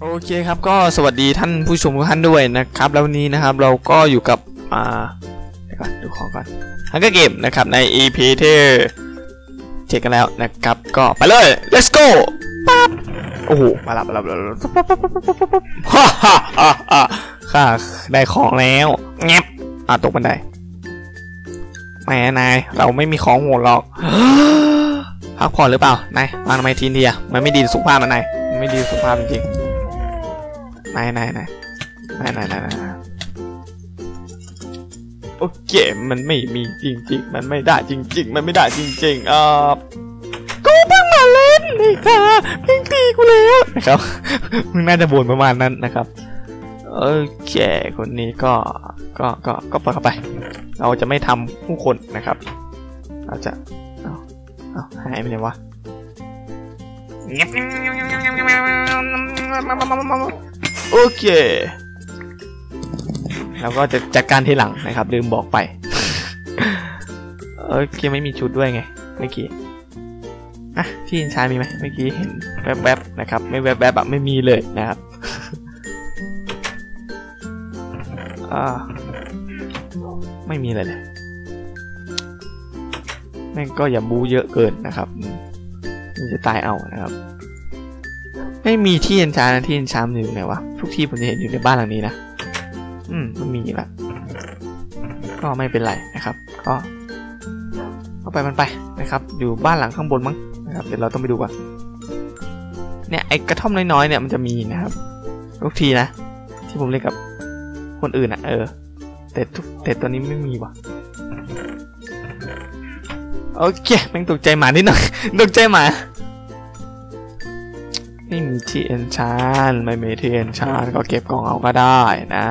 โอเคครับก็สวัสดีท่านผู้ชมทุกท่านด้วยนะครับ แล้ววันนี้นะครับเราก็อยู่กับอ่าเดี๋ยวก่อนดูของก่อนฮังเกอร์เกมนะครับใน EP ที่เช็คกันแล้วนะครับก็ไปเลย let's go ปั๊บโอ้โหมาล้วมาล้วมาล้วฮ่าฮ่าฮ่าฮ่าข้าได้ของแล้วเงียบอะตกบันไดแหมนายเราไม่มีของโหดหรอกพักผ่อนหรือเปล่านายมาทำไมทีนเดียมันไม่ดีสุขภาพนะนายไม่ดีสุขภาพจริง ๆนายนายนายนายนายนายนโอเคมันไม่มีจริงๆ มันไม่ได้จริง ๆ มันไม่ได้จริงๆเออกูเพิ่งมาเล่นนี่ค่ะเพิ่งตีกูแล้วนะครับมึงน่าจะบ่นประมาณนั้นนะครับโอเคคนนี้ก็ก็ก็ก็ปล่อยเข้าไป เราจะไม่ทำผู้คนนะครับ เราจะเอาเอาหายไปไหนวะ โอเค แล้วก็จะจัดการทีหลังนะครับ ลืมบอกไป โอเคไม่มีชุดด้วยไงเมื่อกี้อะที่อินชามีไหมเมื่อกี้เห็นแวบๆนะครับ ไม่แวบๆแบบไม่มีเลยนะครับอ่าไม่มีเลยเลยแม่งก็อย่าบูเยอะเกินนะครับมันจะตายเอานะครับ ไม่มีที่เอ็นชานะที่เอ็นชามอยู่ไหนวะ ทุกที่ผมจะเห็นอยู่ในบ้านหลังนี้นะ อืมมันมีละก็ไม่เป็นไรนะครับ ก็เอาไปมันไปนะครับ อยู่บ้านหลังข้างบนมั้งนะครับเดี๋ยวเราต้องไปดูก่อนเนี่ยไอกระท่อมน้อยๆเนี่ยมันจะมีนะครับทุกทีนะ ที่ผมเล่นกับคนอื่นอะ เออ แต่ทุกแต่ตอนนี้ไม่มีว่ะโอเคแม่งตกใจหมานิดหน่อยตกใจหมา ไม่มีที่เอนชานไม่มีที่เอนชานก็เก็บกล่องเอาก็ได้นะ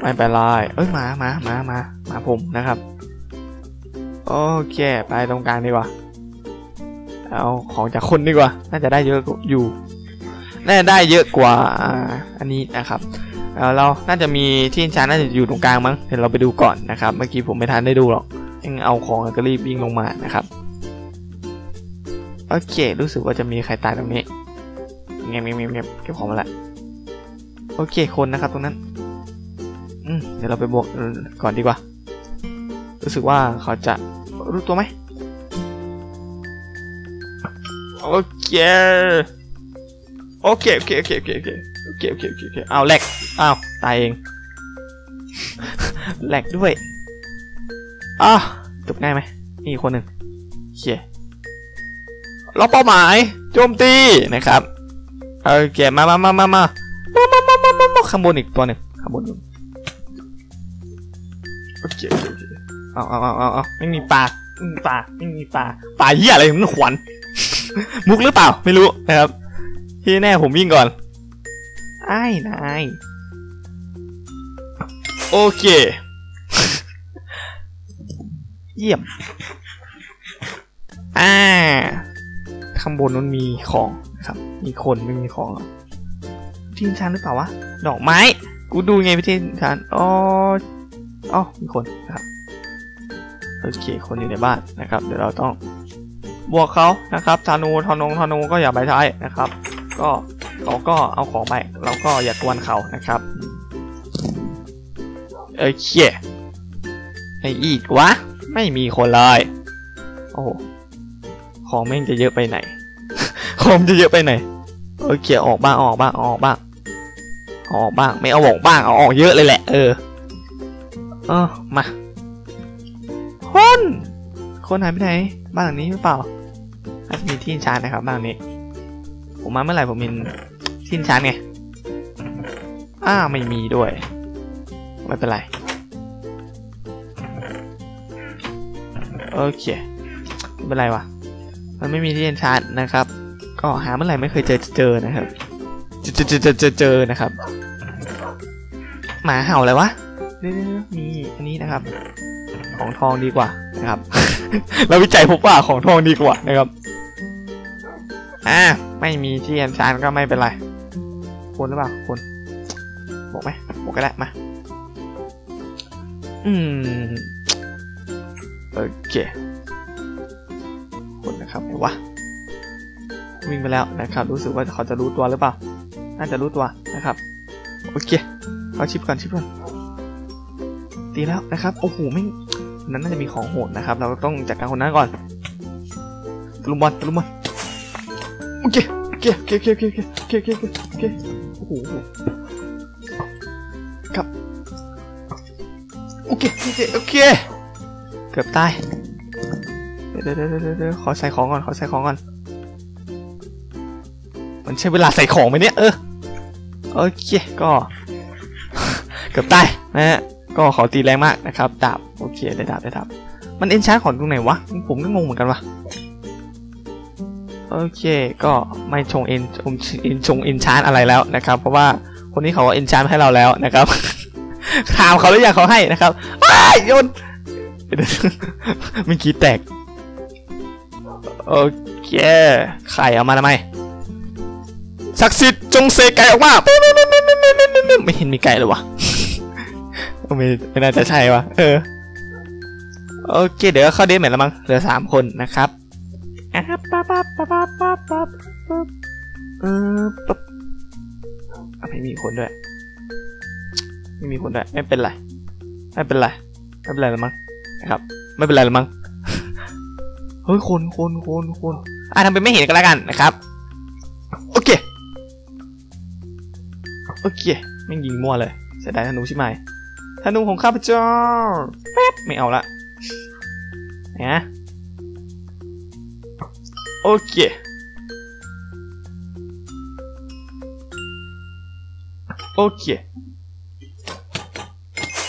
ไม่เป็นไรเอ้ยหมาหมาหมาหมาหมาผมนะครับ โอเค ไปตรงกลางดีกว่า เอาของจากคนดีกว่า น่าจะได้เยอะอยู่น่าได้เยอะกว่าอันนี้นะครับเราน่าจะมีที่เอนชานน่าจะอยู่ตรงกลางมั้งเดี๋ยวเราไปดูก่อนนะครับ เมื่อกี้ผมไม่ทันได้ดูหรอกยังเอาของก็รีบวิ่งลงมานะครับ โอเค รู้สึกว่าจะมีใครตายตรงนี้เงียบเงียบเงียบเก็บของมาละโอเค คนนะครับตรงนั้น อืมเดี๋ยวเราไปบวกก่อนดีกว่า รู้สึกว่าเขาจะรู้ตัวไหมโอเคโอเคโอเคโอเคโอเคโอเคโอเคโอเคโอเคเอาแหลกเอาตายเองแหลกด้วยอะจบง่ายไหมมีคนหนึ่งเขีย ล็อกเป้าหมายโจมตีนะครับโอเคมามามามามามามามามามามาข้างบนอีกตัวหนึ่งข้างบนโอเคโอเคเอาเอาเอาเอาเอาไม่มีปลาไม่มีปลาไม่มีปลาปลาเหี้ยอะไรมันขวัญมุกหรือเปล่าไม่รู้นะครับ ที่แน่ผมวิ่งก่อนไอ้นายโอเคเยี่ยมอ่า ข้างบนนั้นมีของนะครับ มีคนไม่มีของหรอที่ชันหรือเปล่าวะ ดอกไม้ กูดูไงพี่ที่ชันอ๋ออ๋อมีคนนะครับ โอเค คนอยู่ในบ้านนะครับ เดี๋ยวเราต้องบวกเขานะครับ ธนู ธนง ธนูก็อย่าไปใช้นะครับ ก็เขาก็เอาของไป เราก็อย่ากวนเขานะครับโอเคไอ้อีกวะ ไม่มีคนเลย โอ้ ของแม่งจะเยอะไปไหน ของจะเยอะไปไหนโอเคออกบ้างออกบ้างออกบ้างออกบ้าง ไม่เอาออกบ้างเอาออกเยอะเลยแหละ เออเออมาคนคนหายไปไหน บ้านหลังนี้หรือเปล่าอาจจะมีที่ชาร์จนะครับบ้านนี้ ผมมาเมื่อไหร่ผมมีที่ชาร์จไงอ้าไม่มีด้วย ไม่เป็นไรโอเคไม่เป็นไรวะ มันไม่มีที่เอนชาร์จนะครับ ก็หาเมื่อไหร่ไม่เคยเจอเจอนะครับเจอเจอเจอเจอเจอนะครับ หมาเห่าอะไรวะมีอันนี้นะครับ ของทองดีกว่านะครับ เราวิจัยพบว่าของทองดีกว่านะครับอ่าไม่มีที่เอนชาร์จก็ไม่เป็นไรคนหรือเปล่าคนบอกไหมบอกก็ได้มาอืมโอเค คนนะครับไหนวะวิ่งไปแล้วนะครับ รู้สึกว่าเขาจะรู้ตัวหรือเปล่า น่าจะรู้ตัวนะครับ โอเคเขาชิปก่อนชิปก่อนตีแล้วนะครับ โอ้โหไม่นั้นน่าจะมีของโหดนะครับ เราต้องจัดการคนนั้นก่อนตะลุมบอลตะลุมบอลโอเคโอเคโอเคโอเคโอเคโอเคโอเคโอเคโอเคโอ้โหครับโอเคโอเคโอเคเกือบตาย เดี๋ยวเดี๋ยวเดี๋ยวขอใส่ของก่อน ขอใส่ของก่อน มันใช้เวลาใส่ของไหมเนี่ย เออ โอเค ก็ เกือบตายนะฮะ ก็ขอตีแรงมากนะครับ ดาบ โอเค ได้ดาบ ได้ดาบ มันเอ็นชาร์ของตรงไหนวะ ผมก็งงเหมือนกันวะโอเค ก็ไม่ชงเอ็นชงเอ็นชงเอ็นชาร์อะไรแล้วนะครับ เพราะว่าคนนี้เขาเอ็นชาร์ให้เราแล้วนะครับถามเขาหรือยังเขาให้นะครับอ้ายโยนเมื่อกี้แตก โอเค ไข่เอามาทำไมศักดิ์สิทธิ์จงเสกไก่ออกมาไม่เห็นมีไก่เลยวะไม่ไม่น่าจะใช่วะเออโอเค เดี๋ยวเข้าเดทใหม่แล้วมั้งเหลือสามคนนะครับอะปั๊บปั๊บปั๊บปั๊บปั๊บปั๊บเออปั๊บอะไม่มีคนด้วยไม่มีคนด้วยไม่เป็นไรไม่เป็นไรไม่เป็นไรแล้วมั้งนะครับ ไม่เป็นไรแล้วมั้ง เฮ้ยคนคนคนคนอะทำเป็นไม่เห็นกันแล้วกันนะครับ โอเค โอเคแม่งยิงมั่วเลยเสียดายธนูใช่ไหมธนูของข้าพเจ้าแป๊บไม่เอาละนะโอเคโอเค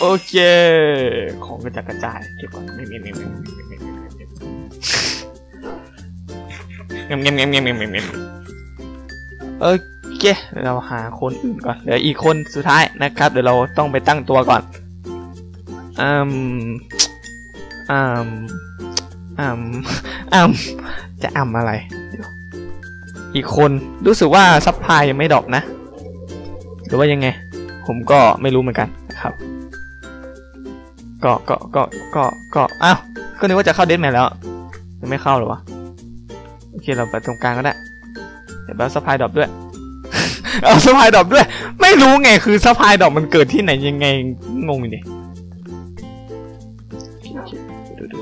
โอเค ของกระจัดกระจายเก็บก่อนไม่ไม่ไม่ไม่ เงี้ยเงี้ยเงี้ยเงี้ยเงี้ยเงี้ยโอเคเราหาคนอื่นก่อนเหลืออีกคนสุดท้ายนะครับ เดี๋ยวเราต้องไปตั้งตัวก่อนอืมอืมอืมอืมจะอ่ำอะไร อีกคนรู้สึกว่าซัพพลายยังไม่ดอกนะ หรือว่ายังไง ผมก็ไม่รู้เหมือนกันนะครับ ก็ก็ก็ก็ก็อ้าวก็นึกว่าจะเข้าเดทแมนแล้วยังไม่เข้าหรอวะ เคเราไปตรงกลางก็ได้เดี๋ยวเราสปายดรอปด้วย เอาสปายดรอปด้วย ไม่รู้ไงคือสปายดรอปมันเกิดที่ไหนยังไงงงอยู่ดิโอเคดูดู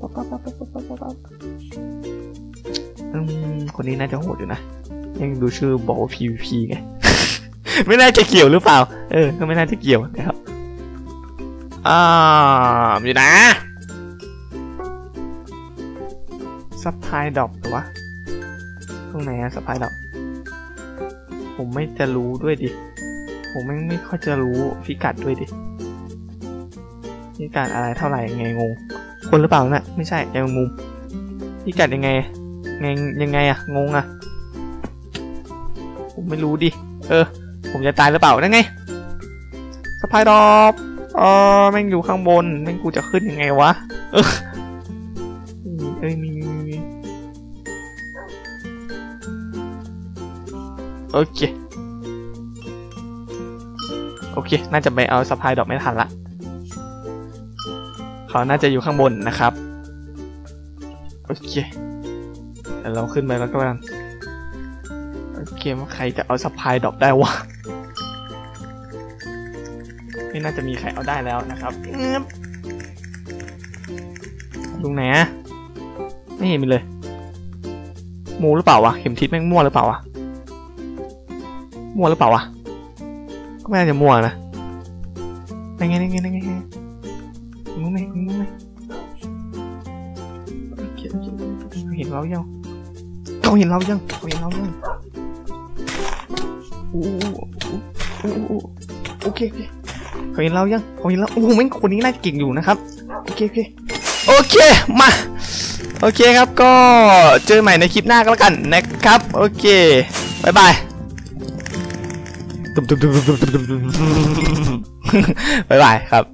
ปั๊บปั๊บปั๊บปั๊บปั๊บปั๊บปั๊บอืมคนนี้น่าจะโหดอยู่นะ ยังดูชื่อบอกว่า PVP ไง ไม่น่าจะเกี่ยวหรือเปล่า เออ ก็ไม่น่าจะเกี่ยวนะครับอ่าอยู่นะ ซัพพลายดรอปหรือวะ ตรงไหนอะซัพพลายดรอปผมไม่จะรู้ด้วยดิ ผมไม่ไม่ค่อยจะรู้พิกัดด้วยดิ พิกัดอะไรเท่าไหร่ยังไงงง คนหรือเปล่านะ่ะไม่ใช่ยังมุมพิกัดยังไง ไงยังไงอะงงอะผมไม่รู้ดิ เออ ผมจะตายหรือเปล่านั่นไงสปายดรอปเออแม่งอยู่ข้างบน แม่งกูจะขึ้นยังไงวะ เออ อ้ยมีมีมีโอเค โอเค น่าจะไปเอาสปายดรอปไม่ทันละ เขาน่าจะอยู่ข้างบนนะครับ โอเคเดี๋ยวเราขึ้นไปแล้วก็กันโอเคว่าใครจะเอาสปายดรอปได้วะไม่น่าจะมีใครเอาได้แล้วนะครับอึ๊บตรงไหนอะ ไม่เห็นมีเลย มูหรือเปล่าวะ เข็มทิศแม่งมั่วหรือเปล่าวะ มั่วหรือเปล่าวะ ก็ไม่น่าจะมั่วนะยังไงยังไงยังไงยังไงงูไหมงูไหมเห็นเรายังเขาเห็นเรายังเขาเห็นเรายังอู้อู้อู้อู้โอเคโอเคเขาเห็นเรายังเขาเห็นเราโอ้โหแม่งคนนี้น่าเก่งอยู่นะครับ โอเคโอเคโอเค มา โอเคครับก็เจอใหม่ในคลิปหน้าก็แล้วกันนะครับ โอเคบายบายบายบายครับ